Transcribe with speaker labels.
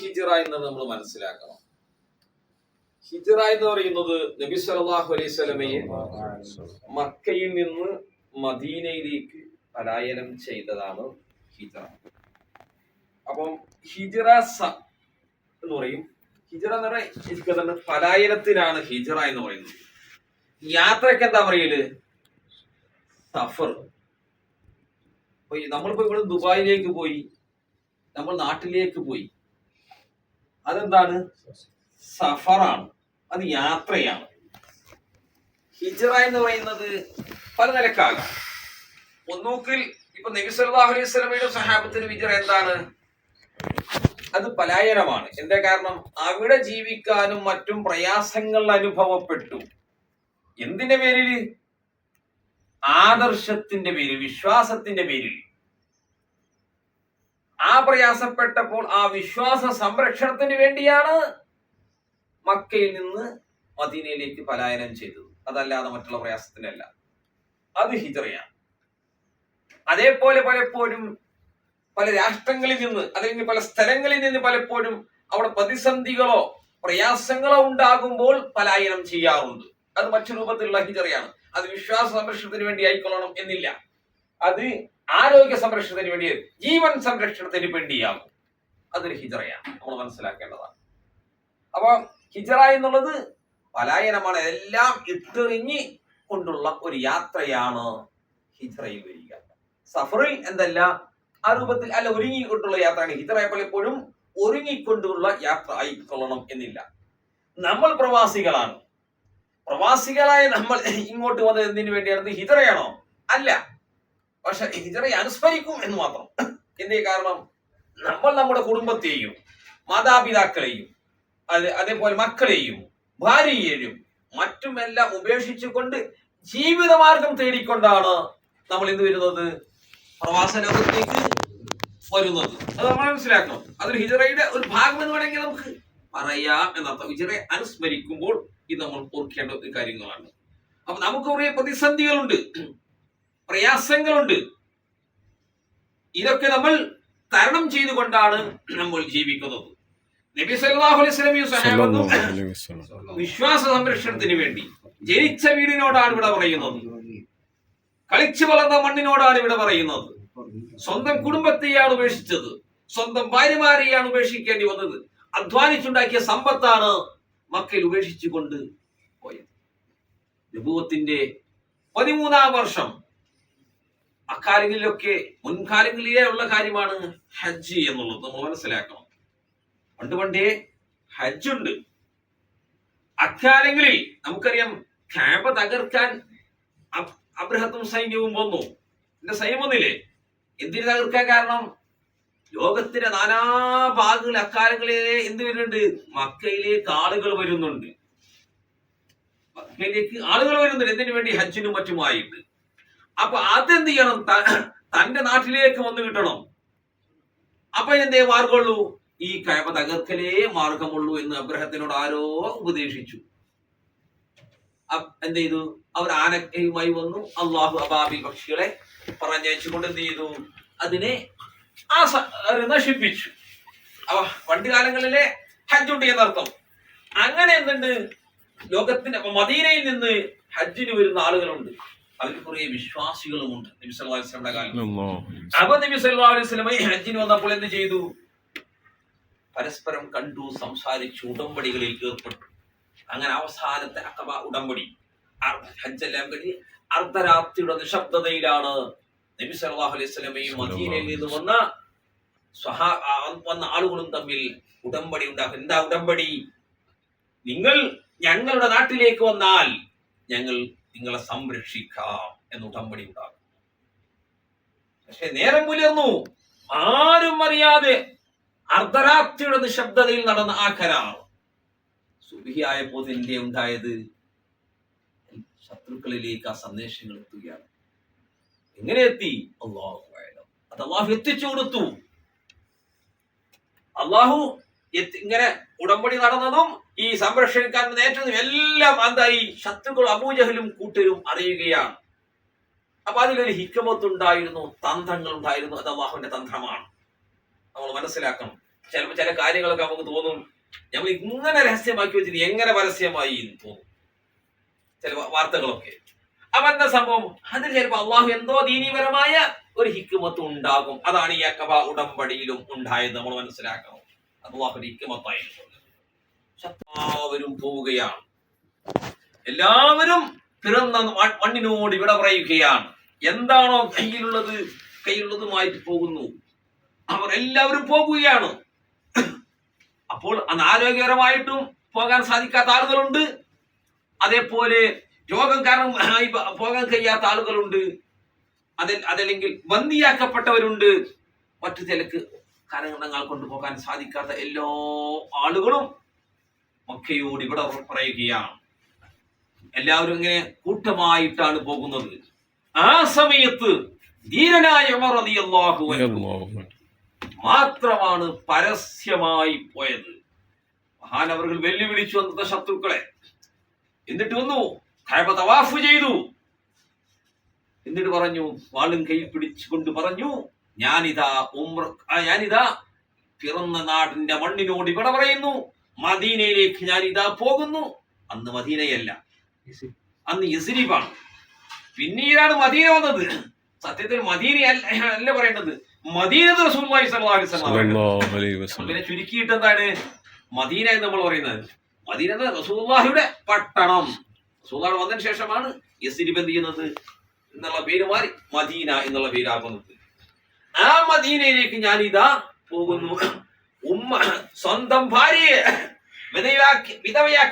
Speaker 1: ഹിജറ എന്ന് നമ്മൾ മനസ്സിലാക്കണം. ഹിജറ എന്ന് പറയുന്നത് നബി സല്ലല്ലാഹു അലൈഹി സ്വലമയെ മക്കയിൽ നിന്ന് മദീനയിലേക്ക് പലായനം ചെയ്തതാണ് ഹിജറ. അപ്പം ഹിജറ സ എന്ന് പറയും. ഹിജറ എന്ന് പറയുന്നത് പലായനത്തിനാണ് ഹിജറ എന്ന് പറയുന്നത്. യാത്രയ്ക്ക് എന്താ പറയൽ? സഫർ. നമ്മളിപ്പോ ഇവിടെ ദുബായിലേക്ക് പോയി നമ്മൾ നാട്ടിലേക്ക് പോയി. അതെന്താണ്? സഫറാണ്. അത് യാത്രയാണ്. ഹിജറ എന്ന് പറയുന്നത് പല നിലക്കാകാം ഒന്നൂക്കിൽ ഇപ്പൊ നബി സല്ലല്ലാഹു അലൈഹി വസല്ലമയുടെ സഹാബത്തിന് ഹിജറ എന്താണ്? അത് പലായനമാണ്. എന്താ കാരണം? അവിടെ ജീവിക്കാനും മറ്റും പ്രയാസങ്ങൾ അനുഭവപ്പെട്ടു. എന്തിന്റെ പേരിൽ ആദർശത്തിന്റെ പേരിൽ വിശ്വാസത്തിന്റെ പേരിൽ ആ പ്രയാസപ്പെട്ടപ്പോൾ ആ വിശ്വാസ സംരക്ഷണത്തിന് വേണ്ടിയാണ് മക്കയിൽ നിന്ന് മദീനയിലേക്ക് പലായനം ചെയ്തത്. അതല്ലാതെ മറ്റുള്ള പ്രയാസത്തിനല്ല. അത് ഹിജറയാണ്. അതേപോലെ പലപ്പോഴും പല രാഷ്ട്രങ്ങളിൽ നിന്ന് അല്ലെങ്കിൽ പല സ്ഥലങ്ങളിൽ നിന്ന് പലപ്പോഴും അവിടെ പ്രതിസന്ധികളോ പ്രയാസങ്ങളോ ഉണ്ടാകുമ്പോൾ പലായനം ചെയ്യാറുണ്ട്. അത് മറ്റു രൂപത്തിലുള്ള ഹിജറയാണ്. അത് വിശ്വാസ സംരക്ഷണത്തിന് വേണ്ടി ആയിക്കൊള്ളണം എന്നില്ല. അത് ആരോഗ്യ സംരക്ഷണത്തിന് വേണ്ടി ജീവൻ സംരക്ഷണത്തിന് വേണ്ടിയാകും അതൊരു ഹിജറയാണ്. നമ്മൾ മനസ്സിലാക്കേണ്ടതാണ്. അപ്പൊ ഹിജറ എന്നുള്ളത് പലായനമാണ്. എല്ലാം ഇട്ടെറിഞ്ഞ് കൊണ്ടുള്ള ഒരു യാത്രയാണ് ഹിജറയിൽ വരിക. സഫറിൽ എന്തല്ല ആ രൂപത്തിൽ അല്ല ഒരുങ്ങിക്കൊണ്ടുള്ള യാത്രയാണ്. ഹിജറ പലപ്പോഴും ഒരുങ്ങിക്കൊണ്ടുള്ള യാത്ര ആയിക്കൊള്ളണം എന്നില്ല. നമ്മൾ പ്രവാസികളാണ്. പ്രവാസികളായ നമ്മൾ ഇങ്ങോട്ട് വന്നത് എന്തിനു വേണ്ടിയാണ് ഹിജറയാണോ? അല്ല. പക്ഷെ ഹിജറയെ അനുസ്മരിക്കും എന്ന് മാത്രം. എന്തേ കാരണം? നമ്മൾ നമ്മുടെ കുടുംബത്തെയും മാതാപിതാക്കളെയും അത് അതേപോലെ മക്കളെയും ഭാര്യയെയും മറ്റുമെല്ലാം ഉപേക്ഷിച്ചുകൊണ്ട് ജീവിതമാർഗം തേടിക്കൊണ്ടാണ് നമ്മൾ എന്ത് വരുന്നത്? പ്രവാസ ലോകത്തേക്ക് വരുന്നത്. അത് നമ്മൾ മനസ്സിലാക്കണം. അതൊരു ഹിജറയുടെ ഒരു ഭാഗം എന്ന് വേണമെങ്കിൽ നമുക്ക് പറയാം എന്നർത്ഥം. ഹിജറയെ അനുസ്മരിക്കുമ്പോൾ ഇത് നമ്മൾ ഓർക്കേണ്ട കാര്യങ്ങളാണ്. അപ്പൊ നമുക്ക് കുറെ പ്രതിസന്ധികളുണ്ട്. പ്രയാസങ്ങളുണ്ട്. ഇതൊക്കെ നമ്മൾ തരണം ചെയ്തുകൊണ്ടാണ് നമ്മൾ ജീവിക്കുന്നത്. നബി സല്ലല്ലാഹു അലൈഹി വസല്ലം സഹാബത്തും വിശ്വാസ സംരക്ഷണത്തിന് വേണ്ടി ജനിച്ച വീടിനോടാണ് ഇവിടെ പറയുന്നത്. കളിച്ചു വളർന്ന മണ്ണിനോടാണ് ഇവിടെ പറയുന്നത്. സ്വന്തം കുടുംബത്തെയാണ് ഉപേക്ഷിച്ചത്. സ്വന്തം ഭാര്യമാരെയാണ് ഉപേക്ഷിക്കേണ്ടി വന്നത്. അധ്വാനിച്ചുണ്ടാക്കിയ സമ്പത്താണ് മക്കൾ ഉപേക്ഷിച്ചുകൊണ്ട് പോയത്. നബുവത്തിന്റെ പതിമൂന്നാം വർഷം അക്കാലങ്ങളിലൊക്കെ മുൻകാലങ്ങളിലേ ഉള്ള കാര്യമാണ് ഹജ്ജ് എന്നുള്ളത് നമ്മൾ മനസ്സിലാക്കണം. പണ്ട് പണ്ടേ ഹജ്ജുണ്ട്. അക്കാലങ്ങളിൽ നമുക്കറിയാം ക്യാമ്പ് തകർക്കാൻ അബ്രഹത്തും സൈന്യവും വന്നു. എന്റെ സൈന്യം വന്നില്ലേ? എന്തിനു തകർക്കാൻ കാരണം? ലോകത്തിന്റെ നാനാ ഭാഗങ്ങളിൽ അക്കാലങ്ങളിലെ എന്ത് വരുന്നുണ്ട്? മക്കയിലേക്ക് ആളുകൾ വരുന്നുണ്ട്. മക്കയിലേക്ക് ആളുകൾ വരുന്നുണ്ട്. എന്തിനു വേണ്ടി ഹജ്ജിനും മറ്റുമായിട്ട്? അപ്പൊ അതെന്ത് ചെയ്യണം? തന്റെ നാട്ടിലേക്ക് വന്നു കിട്ടണം. അപ്പൊ എന്തേ മാർഗമുള്ളൂ? ഈ കഴവ തകർക്കലേ മാർഗമുള്ളൂ എന്ന് അബ്രഹത്തിനോട് ആരോ ഉപദേശിച്ചു. എന്ത് ചെയ്തു? അവർ ആനയുമായി വന്നു. അള്ളാഹു അബാബി പക്ഷികളെ പറഞ്ഞയച്ചുകൊണ്ട് എന്ത് ചെയ്തു? അതിനെ ആ നശിപ്പിച്ചു. അപ്പൊ പണ്ട് കാലങ്ങളിലെ ഹജ്ജുണ്ട് എന്നർത്ഥം. അങ്ങനെ എന്തുണ്ട്? ലോകത്തിന്റെ മദീനയിൽ നിന്ന് ഹജ്ജിന് വരുന്ന ആളുകളുണ്ട്. അതിൽ കുറെ വിശ്വാസികളുമുണ്ട്. നബി സല്ലല്ലാഹു അലൈഹി വസല്ലമയുടെ കാലം അപ്പൊ നബി സല്ലല്ലാഹു അലൈഹി വസല്ലമ ഹജ്ജിന് വന്നപ്പോൾ എന്ത് ചെയ്തു? പരസ്പരം കണ്ടു സംസാരിച്ചു ഉടമ്പടികളിൽ ഏർപ്പെട്ടു. അങ്ങനെ അവസാനത്തെ അക്കബ ഉടമ്പടി. ഹജ്ജെല്ലാം കഴിഞ്ഞ് അർദ്ധരാത്രിയുടെ നിശബ്ദതയിലാണ് നബി സല്ലല്ലാഹു അലൈഹി വസല്ലമയും മദീനയിൽ നിന്ന് വന്ന സ്വഹാ വന്ന ആളുകളും തമ്മിൽ ഉടമ്പടി ഉണ്ടാക്കും. എന്താ ഉടമ്പടി? നിങ്ങൾ ഞങ്ങളുടെ നാട്ടിലേക്ക് വന്നാൽ ഞങ്ങൾ നിങ്ങളെ സംരക്ഷിക്കാം എന്ന് ഉടമ്പടി ഉണ്ടാകും. പക്ഷെ നേരം പുലർന്നു. ആരും അറിയാതെ അർദ്ധരാത്രിയുടെ നിശബ്ദതയിൽ നടന്ന ആ കരാർ സുബിയായപ്പോൾ എന്റെ ഉണ്ടായത്? ശത്രുക്കളിലേക്ക് ആ സന്ദേശങ്ങൾ എത്തുകയാണ്. എങ്ങനെ എത്തി? അള്ളാഹു അത് അള്ളാഹു എത്തിച്ചു കൊടുത്തു. അള്ളാഹു ഇങ്ങനെ ഉടമ്പടി നടന്നതും ഈ സംരക്ഷിക്കാൻ നേറ്റതും എല്ലാം എന്തായി ശത്രുക്കൾ അബൂജഹലും കൂട്ടരും അറിയുകയാണ്. അപ്പൊ അതിലൊരു ഹിക്കമത്ത് ഉണ്ടായിരുന്നു തന്ത്രങ്ങൾ ഉണ്ടായിരുന്നു അത് അള്ളാഹുവിന്റെ തന്ത്രമാണ്. നമ്മൾ മനസ്സിലാക്കണം. ചിലപ്പോൾ ചില കാര്യങ്ങളൊക്കെ നമുക്ക് തോന്നും നമ്മൾ ഇങ്ങനെ രഹസ്യമാക്കി വെച്ചിട്ട് എങ്ങനെ പരസ്യമായി എന്ന് തോന്നും. ചില വാർത്തകളൊക്കെ. അപ്പൊ എന്താ സംഭവം? അതിൽ ചിലപ്പോൾ അള്ളാഹു എന്തോ ദീനീപരമായ ഒരു ഹിക്കുമത്ത് ഉണ്ടാകും. അതാണ് ഈ അക്കബ ഉടമ്പടിയിലും ഉണ്ടായത്. നമ്മൾ മനസ്സിലാക്കണം. അള്ളാഹു ഹിക്കുമത്തായിരുന്നു എല്ലാവരും പോവുകയാണ്. എല്ലാവരും പിറന്ന മണ്ണിനോട് ഇവിടെ പറയുകയാണ്. എന്താണോ കയ്യിലുള്ളത് കയ്യിലുള്ളതുമായിട്ട് പോകുന്നു. അവർ എല്ലാവരും പോകുകയാണ്. അപ്പോൾ അനാരോഗ്യകരമായിട്ടും പോകാൻ സാധിക്കാത്ത ആളുകളുണ്ട്. അതേപോലെ രോഗം കാരണം പോകാൻ കഴിയാത്ത ആളുകളുണ്ട്. അതിൽ അതല്ലെങ്കിൽ ബന്ദിയാക്കപ്പെട്ടവരുണ്ട് മറ്റു ചിലക്ക് കാരണങ്ങൾ കൊണ്ട് പോകാൻ സാധിക്കാത്ത എല്ലാ ആളുകളും മക്കയോട് ഇവിടെ പറയുകയാണ്. എല്ലാവരും ഇങ്ങനെ കൂട്ടമായിട്ടാണ് പോകുന്നത്. ആ സമയത്ത് ധീരനായ മാത്രമാണ് പരസ്യമായി പോയത്. മഹാൻ അവർ വെല്ലുവിളിച്ചു അന്നത്തെ ശത്രുക്കളെ. എന്നിട്ട് വന്നു. തവാഫ് ചെയ്തു. എന്നിട്ട് പറഞ്ഞു വാളും കൈ പിടിച്ചുകൊണ്ട് പറഞ്ഞു ഞാനിതാ ഉമ്ര ഞാനിതാ പിറന്ന നാടിന്റെ മണ്ണിനോട് ഇവിടെ പറയുന്നു. മദീനയിലേക്ക് ഞാൻ ഇതാ പോകുന്നു. അന്ന് മദീനയല്ല. അന്ന് യസ്രീബാണ്. പിന്നീടാണ് മദീന വന്നത്. സത്യത്തിൽ മദീന അല്ല പറയേണ്ടത്. മദീന റസൂലുള്ളാഹി സ്വല്ലല്ലാഹു അലൈഹി വസല്ലം
Speaker 2: സല്ലല്ലാഹു അലൈഹി
Speaker 1: പിന്നെ ചുരുക്കിയിട്ട് എന്താണ്? മദീന എന്ന് നമ്മൾ പറയുന്നത്. മദീന എന്ന റസൂലുള്ളാഹിയുടെ പട്ടണം. റസൂള്ള വന്നതിന് ശേഷമാണ് യസ്രിബ് എന്ത് ചെയ്യുന്നത്? എന്നുള്ള പേര് മാറി മദീന എന്നുള്ള പേരാകുന്നത്. ആ മദീനയിലേക്ക് ഞാൻ ഇതാ പോകുന്നു. உம்மா சொந்தம் பாரிய விதவையாக்கி விதவையாக்கி